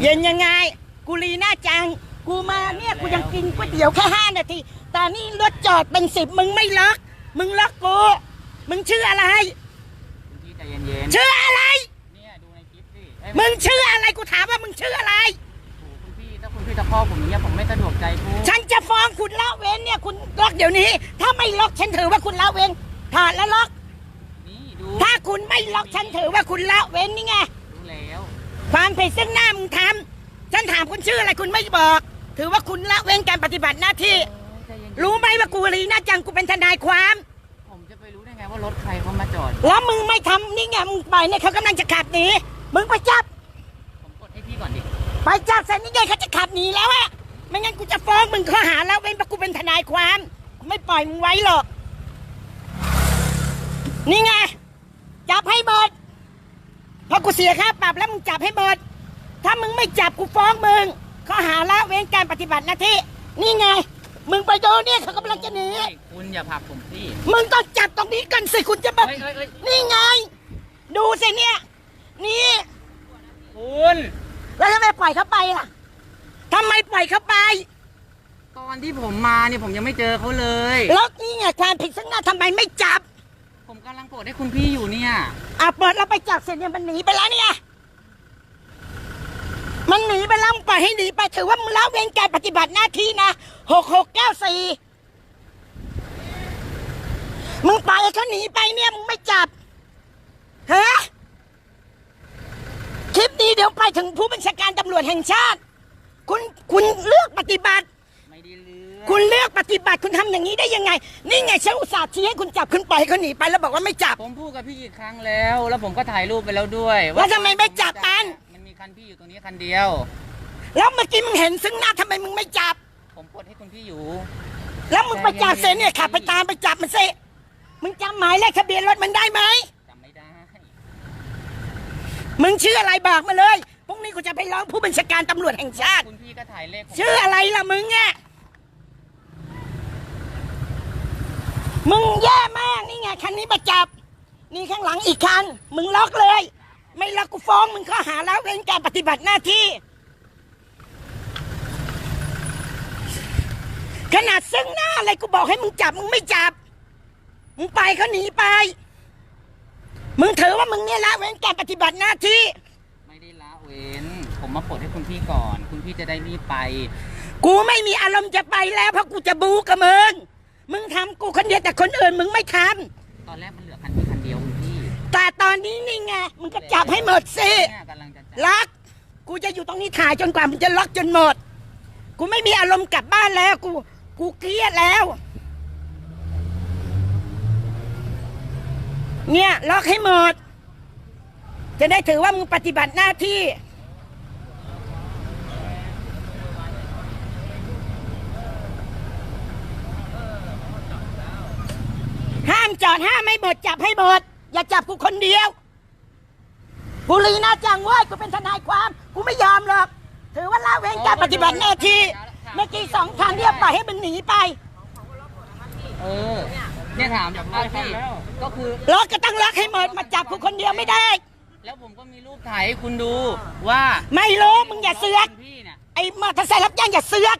เย็นยังไง กูรีหน้าจัง กูมาเนี่ยกูยังกินก๋วยเตี๋ยวแค่ห้านาทีแต่นี่รถจอดเป็นสิบมึงไม่ล็อก มึงล็อกกู มึงชื่ออะไรคุณพี่ใจเย็นชื่ออะไร ๆเนี่ยดูในคลิปสิเอ้ยมึงชื่ออะไรกูถามว่ามึงชื่ออะไรโอ้โหคุณพี่ถ้าคุณพี่จะพ่อผมอย่างเงี้ยผมไม่สะดวกใจพูดฉันจะฟ้องคุณละเว้นเนี่ยคุณล็อกเดี๋ยวนี้ ถ้าไม่ล็อกฉันถือว่าคุณละเว้นถอดแล้วล็อก นี่ดูถ้าคุณไม่ล็อกฉันถือว่าคุณละเว้นนี่ไงดูแล้ว ความผิดซึ่งหน้ามึงทำฉันถามคุณชื่ออะไรคุณไม่บอก ถือว่าคุณละเว้นการปฏิบัติหน้าที่โอ้ยใจเย็นๆรู้ไหมว่ากูรีหน้าจังกูเป็นทนายความ ผมจะไปรู้ได้ไงว่ารถใครเขามาจอด แล้วมึงไม่ทำนี่ไงมึงปล่อยเนี่ยเขากำลังจะขับหนีมึงไปจับ ผมกดให้พี่ก่อนดิ ไปจับเสร็จนี่ไงเขาจะขับหนีแล้วอะไม่งั้นกูจะฟ้องมึงข้อหาละเว้นเพราะกูเป็นทนายความกูไม่ปล่อยมึงไว้หรอก นี่ไงจับให้หมด เพราะกูเสียค่าปรับแล้วมึงจับให้หมด ถ้ามึงไม่จับกูฟ้องมึงข้อหาละเว้นการปฏิบัติหน้าที่ นี่ไง มึงไปดูเนี่ยเขากำลังจะหนีเฮ้ยคุณอย่าผลักผมสิมึงต้องจับตรงนี้กันสิคุณจะแบบเฮ้ยเฮ้ยเฮ้ยนี่ไง ดูสิเนี่ย นี่ คุณแล้วทำไมปล่อยเขาไปล่ะทำไมปล่อยเขาไป ตอนที่ผมมาเนี่ยผมยังไม่เจอเขาเลย แล้วนี่ไงความผิดซึ่งหน้าทำไมไม่จับ ผมกำลังโกดให้คุณพี่อยู่เนี่ยอะเปิดแล้วไปจับเสร็จเนี่ยมันหนีไปแล้วเนี่ยมันหนีไปแล้วมึงปล่อยให้หนีไปถือว่ามึงละเว้นการปฏิบัติหน้าที่นะหกหกเก้าสี่มึงปล่อยเขาหนีไปเนี่ยมึงไม่จับฮะคลิปนี้เดี๋ยวไปถึงผู้บัญชาการตำรวจแห่งชาติ คุณคุณเลือกปฏิบัติ คุณเลือกปฏิบัติคุณทำอย่างนี้ได้ยังไง นี่ไงฉันอุตส่าห์ชี้ให้คุณจับคุณปล่อยให้เขาหนีไปแล้วบอกว่าไม่จับ ผมพูดกับพี่กี่ครั้งแล้ว แล้วผมก็ถ่ายรูปไปแล้วด้วยแล้วทำไมไม่จับมัน มันมีคันพี่อยู่ตรงนี้คันเดียว แล้วเมื่อกี้มึงเห็นซึ่งหน้าทำไมมึงไม่จับ ผมกดให้คุณพี่อยู่ แล้วมึงไปจับเซนเนี่ยขับไปตามไปจับมันสิมึงจำหมายเลขทะเบียนรถมันได้ไหม จำไม่ได้ มึงชื่ออะไรบอกมาเลย พรุ่งนี้กูจะไปร้องผู้บัญชาการตำรวจแห่งชาติ คุณพี่ก็ถ่ายเลขผมชื่ออะไรล่ะมึงอะ มึงแย่มากนี่ไงคันนี้มาจับ นี่ข้างหลังอีกคัน มึงล็อกเลย ไม่ล็อกกูฟ้องมึงข้อหาแล้วเว้นการปฏิบัติหน้าที่ ขนาดซึ่งหน้าอะไรกูบอกให้มึงจับมึงไม่จับ มึงไปเขาหนีไป มึงถือว่ามึงเนี่ยละเว้นการปฏิบัติหน้าที่ ไม่ได้ละเว้น ผมมาปลดให้คุณพี่ก่อน คุณพี่จะได้รีบไป กูไม่มีอารมณ์จะไปแล้วเพราะกูจะบู๊กับมึง มึงทำกูคนเดียวแต่คนอื่นมึงไม่ทตอนแรกมันเหลือคันพี่คันเดียวคุณพี่ำแต่ตอนนี้นี่ไงมึงก็จับให้หมดสิ เนี่ยกำลังจะจับล็อกกูจะอยู่ตรงนี้ถ่ายจนกว่ามึงจะล็อกจนหมด กูไม่มีอารมณ์กลับบ้านแล้ว กู กูเครียดแล้ว เนี่ยล็อกให้หมด จะได้ถือว่ามึงปฏิบัติหน้าที่ ห้าม จอดห้ามไม่หมดจับให้หมดอย่าจับกูคนเดียวกูรีน่าจังเว้ยกูเป็นทนายความกูไม่ยอมหรอกถือว่าละเว้นการปฏิบัติหน้าที่เมื่อกี้สองคันเนี่ยปล่อยให้มันหนีไปเออเนี่ยถามจากบ้านพี่ก็คือล็อกก็ต้องล็อกให้หมดมาจับกูคนเดียวไม่ได้ แล้วผมก็มีรูปถ่ายให้คุณดูว่า ไม่รู้มึงอย่าเสือกคุณพี่เนี่ยไอ้มอเตอร์ไซค์รับจ้างอย่าเสือก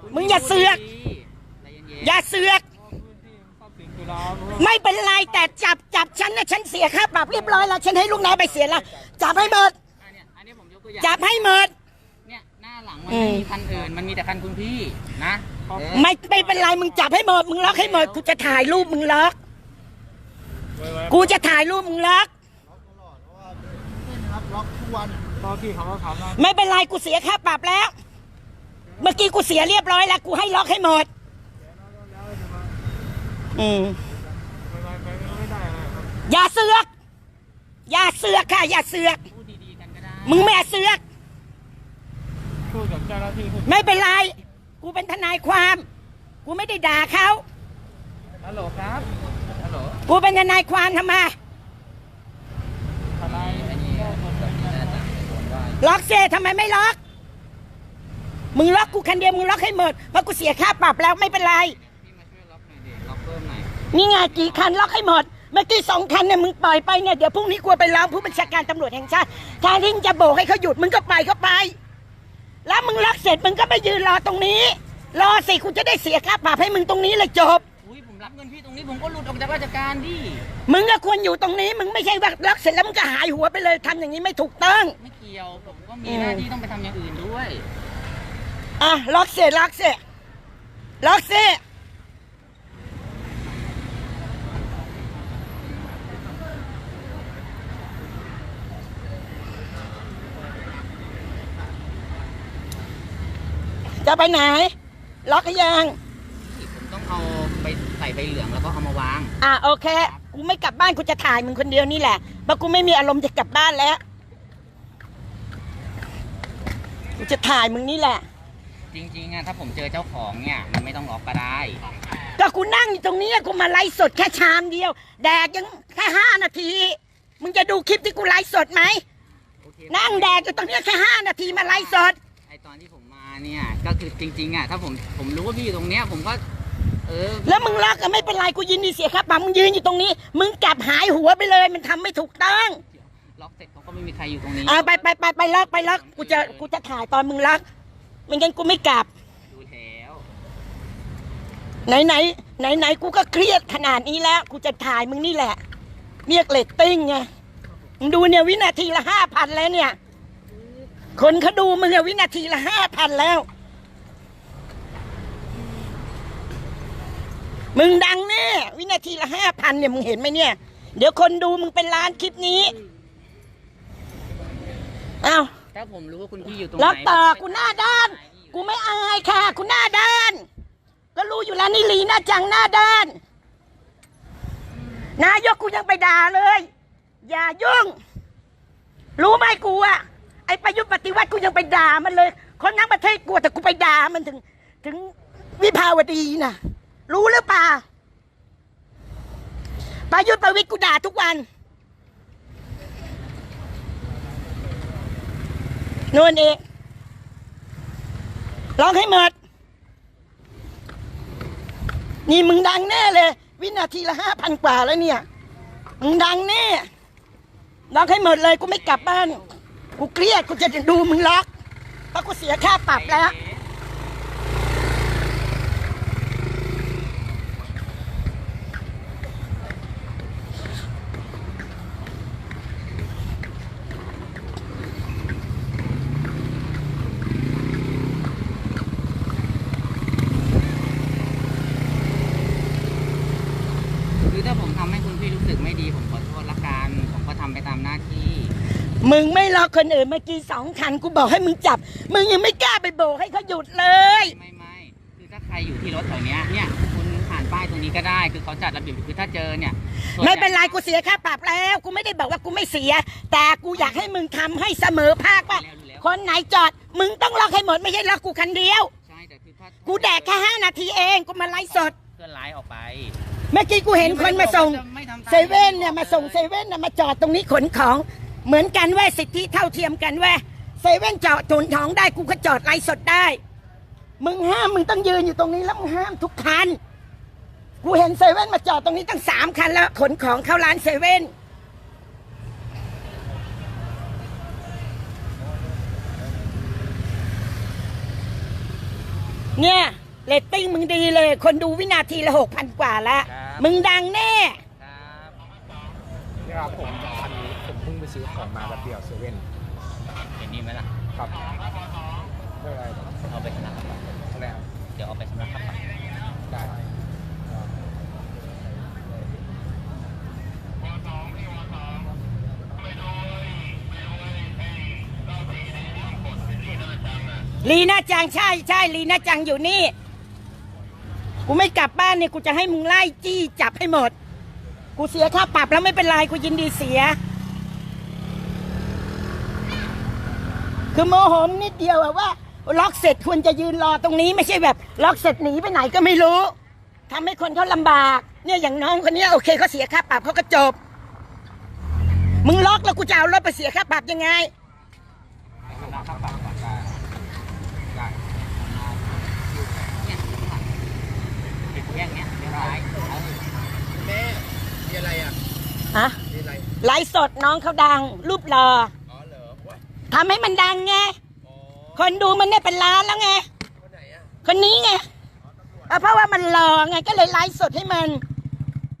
คุณมึงอย่าเสือกพี่ใจเย็นๆอย่าเสือก ไม่เป็นไรแต่จับจับฉันนะฉันเสียค่าปรับเรียบร้อยแล้วฉันให้ลูกน้องไปเสียแล้วจับให้หมดอันเนี้ยอันนี้ผมยกตัวอย่างจับให้หมดเนี่ยหน้าหลังมันอืไม่มมีคันอื่นมันมีแต่คันคุณพี่นะเออไม่ไม่เป็นไรมึงจับให้หมดมึงล็อกให้หมดกูจะถ่ายรูปมึงล็อก กูจะถ่ายรูปมึงล็อกครับล็อกทุกวันตอนที่เขาเขาทำนะไม่เป็นไรกูเสียค่าปรับแล้ว เมื่อกี้กูเสียเรียบร้อยแล้วกูให้ล็อกให้หมด อืมไม่ไม่ไม่ไม่ได้อะไรครับอย่าเสือก อย่าเสือกค่ะ อย่าเสือก พูดดีๆกันก็ได้มึงไม่เสือก พูดกับเจ้าหน้าที่พูดไม่เป็นไร กูเป็นทนายความ กูไม่ได้ด่าเขา ฮัลโหลครับฮัลโหลกูเป็นทนายความทำไม ทนายอันนี้คนแบบนี้น่าจะเป็นคนว่าล็อกเซทำไมไม่ล็อก มึงล็อกกูคันเดียวมึงล็อกให้หมดเพราะกูเสียค่าปรับแล้วไม่เป็นไร พี่มาช่วยล็อกห น่อยดิล็อกเพิ่มหน่อยนี่ไงกี่คันล็อกให้หมด เมื่อกี้สองคันเนี่ยมึงปล่อยไปเนี่ยเดี๋ยวพรุ่งนี้กลัวไปร้องผู้บัญชาการตำรวจแห่งชาติแทนที่มึงจะโบกให้เขาหยุดมึงก็ไปก็ไป แล้วมึงล็อกเสร็จมึงก็ไปยืนรอตรงนี้ รอสิกูจะได้เสียค่าปรับให้มึงตรงนี้เลยจบ อุ้ยผมรับเงินพี่ตรงนี้ผมก็หลุดออกจากราชการดิมึงก็ควรอยู่ตรงนี้ มึงไม่ใช่ว่าล็อกเสร็จแล้วมึงก็หายหัวไปเลยทำอย่างนี้ไม่ถูกต้อง ไม่เกี่ยวผมก็มีหน้าที่ต้องไปทำอย่างอื่นด้วย อะล็อกเสร็จล็อกเสร็จล็อกเสร็จ จะไปไหน ล็อกหรือยัง ผมต้องเอาไปใส่ใบเหลืองแล้วก็เอามาวาง อะโอเค กูไม่กลับบ้านกูจะถ่ายมึงคนเดียวนี่แหละเพราะกูไม่มีอารมณ์จะกลับบ้านแล้ว กูจะถ่ายมึงนี่แหละ จริงๆอะถ้าผมเจอเจ้าของเนี่ย มันไม่ต้องล็อกก็ได้ ก็กูนั่งอยู่ตรงนี้กูมาไลฟ์สดแค่ชามเดียว แดกยังแค่ห้านาที มึงจะดูคลิปที่กูไลฟ์สดไหม โอเคนั่งแดกอยู่ตรงนี้แค่ห้านาทีมาไลฟ์สด ไอตอนที่ผมมา เนี่ย ก็คือจริงๆอะถ้าผมผมรู้ว่าพี่อยู่ตรงเนี้ยผมก็ เออแล้วมึงรักก็ไม่เป็นไรกูยินดีเสียครับปะมึงยืนอยู่ตรงนี้ มึงกลับหายหัวไปเลย มันทำไม่ถูกต้องล็อกเสร็จเขาก็ไม่มีใครอยู่ตรงนี้อ่าไปไปไปไปล็อกไปล็อกกูจะกูจะถ่ายตอนมึงรักไม่งั้นกูไม่กลับ ดูแล้วไหนไหนไหนไหนกูก็เครียดขนาดนี้แล้ว กูจะถ่ายมึงนี่แหละ เรียกเลตติ้งไงมึงดูเนี่ยวินาทีละห้าพันแล้วเนี่ย คนเขาดูมึงอะวินาทีละห้าพันแล้ว มึงดังแน่วินาทีละห้าพันเนี่ยมึงเห็นไหมเนี่ย เดี๋ยวคนดูมึงเป็นล้านคลิปนี้อ้าวถ้าผมรู้ว่าคุณพี่อยู่ตรงล็ไหอกนต่อผมกูหน้าด้าน กูไม่อายค่ะกูหน้าด้าน ก็รู้อยู่แล้วนี่ลีหน้าจังหน้าด้าน นายกกูยังไปด่าเลย อย่ายุ่ง รู้ไหมกูอะ ไอประยุทธ์ปฏิวัติกูยังไปด่ามันเลย คนทั้งประเทศกลัวแต่กูไปด่ามันถึง ถึงวิภาวดีนะรู้หรือเปล่าประยุทธ์ประวิตรกูด่าทุกวันนวลเองร้องให้หมดนี่มึงดังแน่เลย วินาทีละห้าพันกว่าแล้วเนี่ย มึงดังแน่ล็อกให้หมดเลยกูไม่กลับบ้าน กูเครียดกูจะดูมึงล็อกเพราะกูเสียค่าปรับแล้ว คือถ้าผมทำให้คุณพี่รู้สึกไม่ดีผมขอโทษละกันผมก็ทำไปตามหน้าที่ มึงไม่ล็อกคนอื่นเมื่อกี้สองคันกูบอกให้มึงจับ มึงยังไม่กล้าไปโบกให้เขาหยุดเลย ไม่ไม่คือถ้าใครอยู่ที่รถแถวเนี้ยเนี่ยคุณผ่านป้ายตรงนี้ก็ได้ คือเขาจัดระเบียบคือถ้าเจอเนี่ยส่วใหญ่ไม่เป็นไรกูเสียค่าปรับแล้ว กูไม่ได้บอกว่ากูไม่เสีย แต่กูอยากให้มึงทำให้เสมอภาคว่า คนไหนจอด มึงต้องล็อกให้หมดไม่ใช่ล็อกกูคันเดียว ใช่แต่คือถ้ากูแดกแค่ห้านาทีเองกูมาไลฟ์สด เคลื่อนไลน์ออกไปเมื่อกี้กูเห็นคนมาส่ง ไม่ทำตามเซเว่นเนี่ยมาส่งเซเว่นน่ะมาจอดตรงนี้ขนของ เหมือนกันเว่าสิทธิเท่าเทียมกันเว่าเซเว่นจอดถุนของได้กูก็จอดไลฟ์สดได้ มึงห้ามมึงต้องยืนอยู่ตรงนี้แล้วมึงห้ามทุกคัน กูเห็นเซเว่นมาจอดตรงนี้ตั้งสามคันแล้วขนของเข้าร้านเซเว่นเนี่ยเรตติ้งมึงดีเลย คนดูวินาทีละหกพันกว่าละ มึงดังแน่ ครับนี่ครับผมคันนี้ผมเพิ่ง ไปซื้อของมาแบบเดียวเซเว่นเห็นนี่ไหมล่ะครับไม่เป็นไรครับเอาไปชำระครับอะไรครับเดี๋ยวเอาไปชำระครับได้ลีน่าจังใช่ใช่ลีน่าจังอยู่นี่ กูไม่กลับบ้านเนี่ยกูจะให้มึงไล่จี้จับให้หมด กูเสียค่าปรับแล้วไม่เป็นไรกูยินดีเสีย คือโมโหมนิดเดียวอะว่า ล็อกเสร็จควรจะยืนรอตรงนี้ไม่ใช่แบบ ล็อกเสร็จหนีไปไหนก็ไม่รู้ทำให้คนเขาลำบาก เนี่ยอย่างน้องคนเนี้ยโอเคเขาเสียค่าปรับเขาก็จบ มึงล็อกแล้วกูจะเอารถไปเสียค่าปรับยังไงชำระครับปรับก่อนได้ได้เนี่ยข้างหลังติดแยกเนี้ยเดี๋ยวร้ายเอาแม่มีอะไรอะอะนี่อะไรไลฟ์สดน้องเขาดัง รูปหลออ๋อเหรอวะ ทำให้มันดังไงอ๋อคนดูมันได้เป็นล้านแล้วไง คนไหนอะคนนี้ไงเอาเพราะว่ามันหล่อไงก็เลยไลฟ์สดให้มันอ